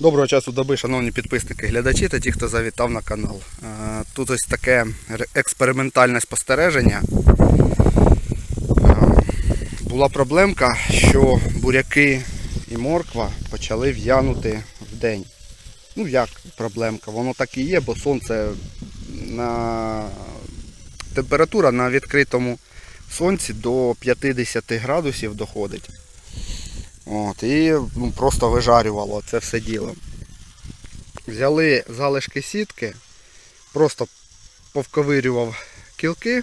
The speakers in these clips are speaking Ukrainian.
Доброго часу доби, шановні підписники, глядачі та ті, хто завітав на канал. Е, Тут ось таке експериментальне спостереження. Е, Була проблемка, що буряки і морква почали в'янути в день. Ну як проблемка? Воно так і є, бо сонце на температура на відкритому сонці до 50 градусів доходить. От, і ну, просто вижарювало це все діло. Взяли залишки сітки, просто повковирював кілки,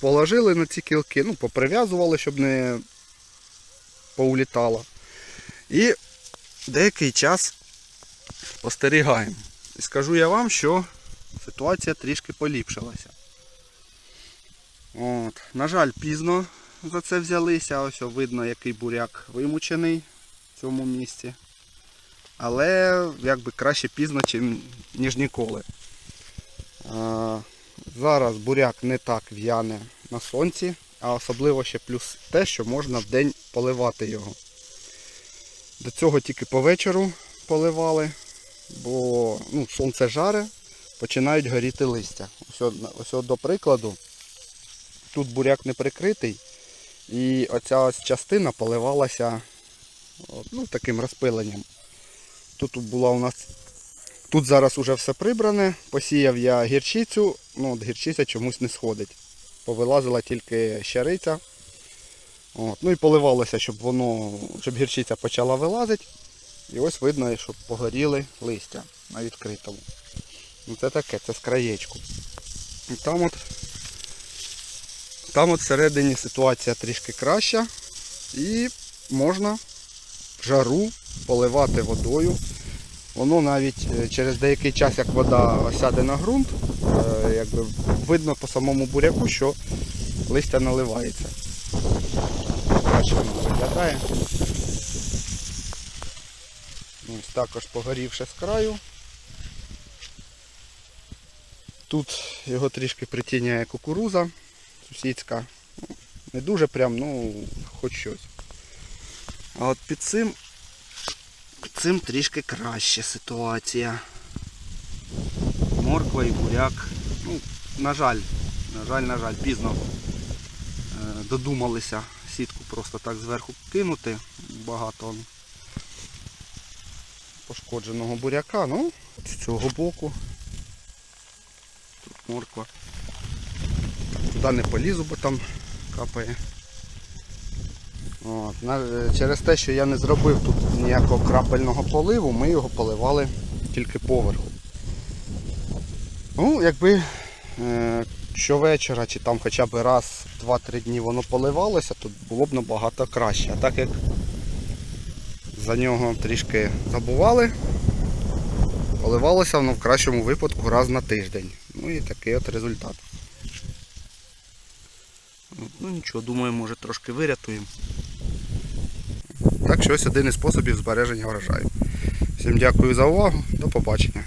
положили на ці кілки, ну, поприв'язували, щоб не поулітало. І деякий час спостерігаємо. І скажу я вам, що ситуація трішки поліпшилася. От. На жаль, пізно за це взялися. Ось видно, який буряк вимучений в цьому місці. Але якби краще пізно, ніж ніколи. Зараз буряк не так в'яне на сонці, а особливо ще плюс те, що можна в день поливати його. До цього тільки по вечору поливали, бо ну, сонце жаре, починають горіти листя. Ось, ось до прикладу, тут буряк не прикритий, і оця ось частина поливалася ну, таким розпиленням. Тут була у нас. Тут зараз уже все прибране. Посіяв я гірчицю, ну от гірчиця чомусь не сходить. Повилазила тільки щариця. От. Ну і поливалося, щоб воно, щоб гірчиця почала вилазити. І ось видно, що погоріли листя на відкритому. Ну це таке, це з краєчку. І там от там от всередині ситуація трішки краща і можна жару поливати водою. Воно навіть е, через деякий час, як вода осяде на ґрунт, е, якби видно по самому буряку, що листя наливається. Краще воно виглядає. Ось також погорівши з краю. Тут його трішки притіняє кукуруза сусідська. Не дуже прям, ну, хоч щось. А от під цим, під цим трішки краще ситуація. Морква і буряк. Ну, на жаль, на жаль, на жаль, пізно е, додумалися сітку просто так зверху кинути. Багато пошкодженого буряка. Ну, з цього боку. Тут морква. Туди не полізу, бо там капає. От. е, Через те, що я не зробив тут ніякого крапельного поливу, ми його поливали тільки поверху. Ну, якби е, щовечора чи там хоча б раз, 2-3 дні воно поливалося, то було б набагато краще. А так як за нього трішки забували, поливалося воно в кращому випадку раз на тиждень. Ну і такий от результат. Ну нічого, думаю, може трошки вирятуємо. Так що ось один із способів збереження врожаю. Всім дякую за увагу, до побачення.